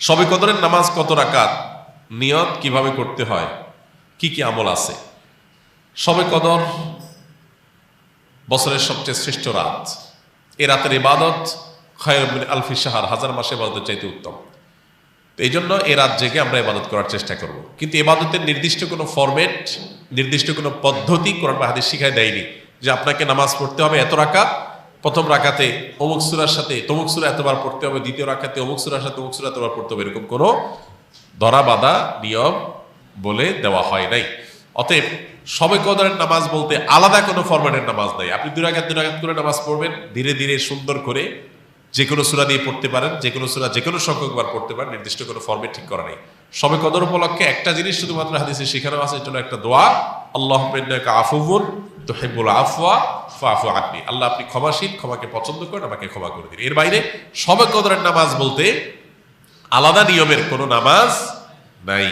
সবে কদরের নামাজ কত রাকাত? নিয়ত কীভাবে করতে হয়? কি কি আমল আছে? সবে কদর বছরের সবচেয়ে শ্রেষ্ঠ রাত। এ রাতের ইবাদত খয়রমিন আলফি সাহার হাজার মাসে ইবাদতের চাইতে উত্তম। তো এই জন্য এ রাত জেগে আমরা ইবাদত করার চেষ্টা করব। কিন্তু ইবাদতের নির্দিষ্ট কোনো ফরম্যাট, নির্দিষ্ট কোনো পদ্ধতি কোরআন হাদিস শিখায় দেয়নি যে আপনাকে নামাজ পড়তে হবে এত রাকাত প্রথম রাকাতে অমুক সুরার সাথে, তমুক সুরা এতবার পড়তে হবে, দ্বিতীয় রাকাতে অমুক সুরার সাথে অমুক সুরা এতবার পড়তে হবে, এরকম কোনো ধরা বাঁধা নিয়ম বলে দেওয়া হয় নাই। অতএব সবে কদরের নামাজ বলতে আলাদা কোনো ফরম্যাটের নামাজ নাই। আপনি দুই রাকাত করে নামাজ পড়বেন, ধীরে ধীরে সুন্দর করে যে কোনো সুরা দিয়ে পড়তে পারেন, যে কোনো সুরা, যে কোনো সংখ্যকবার পড়তে পারেন, নির্দিষ্ট কোনো ফর্মে ঠিক করা নেই। সবে কদর উপলক্ষে একটা জিনিস শুধুমাত্র হাদিসে শেখানো আছে, এটা একটা দোয়া। আল্লাহ আফুবুন তো হেবুল আফওয়া ফাফু আপনি আল্লাহ আপনি ক্ষমাশীল, ক্ষমাকে পছন্দ করেন, আমাকে ক্ষমা করে দিন। এর বাইরে সবে কদরের নামাজ বলতে আলাদা নিয়মের কোনো নামাজ নাই।